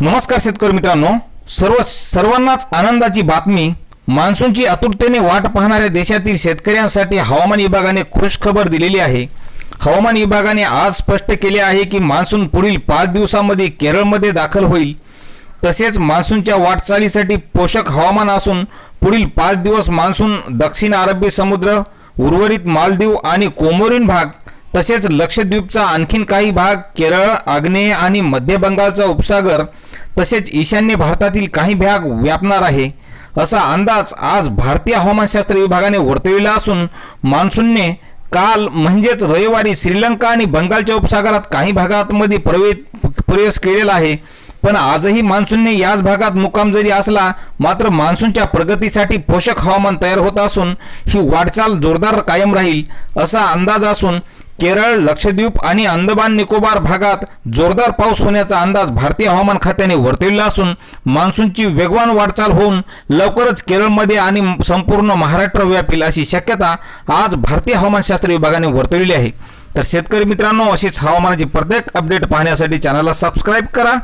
नमस्कार शेतकरी मित्रांनो. सर्व सर्वांनाच आनंदाची बातमी. मान्सूनची आतुरतेने वाट पाहणाऱ्या देशातील शेतकऱ्यांसाठी हवामान विभागाने खुश खबर दिलेली आहे. हवामान विभागाने आज स्पष्ट केले आहे की मान्सून पुढील पाच दिवसांमध्ये केरळमध्ये दाखल होईल. तसेच मान्सूनच्या वाटचालीसाठी पोषक हवामान असून पुढील पाच दिवस मान्सून दक्षिण अरबी समुद्र उर्वरित मालदीव आणि कोमोरीन भाग तसेच लक्षद्वीपचा आणखीन काही भाग केरळ आग्नेय आणि मध्य बंगालचा उपसागर तसेच ईशान्य भारतातील काही भाग व्यापणार आहे. असा अंदाज आज भारतीय हवामानशास्त्र विभागाने वर्तविला असून मान्सूनने काल म्हणजेच रविवारी श्रीलंका आणि बंगालच्या उपसागरात काही भागांमध्ये प्रवे प्रवेश केलेला आहे. पण आजही मान्सूनने याच भागात मुक्काम जरी असला मात्र मान्सूनच्या प्रगतीसाठी पोषक हवामान तयार होत असून ही वाटचाल जोरदार कायम राहील असा अंदाज असून केरळ लक्षद्वीप आणि अंदमान निकोबार भागात जोरदार पाऊस होण्याचा अंदाज भारतीय हवामान खात्याने वर्तविला असून मान्सूनची वेगवान वाटचाल होऊन लवकरच केरळमध्ये आणि संपूर्ण महाराष्ट्र व्यापील अशी शक्यता आज भारतीय हवामानशास्त्र विभागाने वर्तविली आहे. तर शेतकरी मित्रांनो अशीच हवामानाची प्रत्येक अपडेट पाहण्यासाठी चॅनलला सबस्क्राईब करा.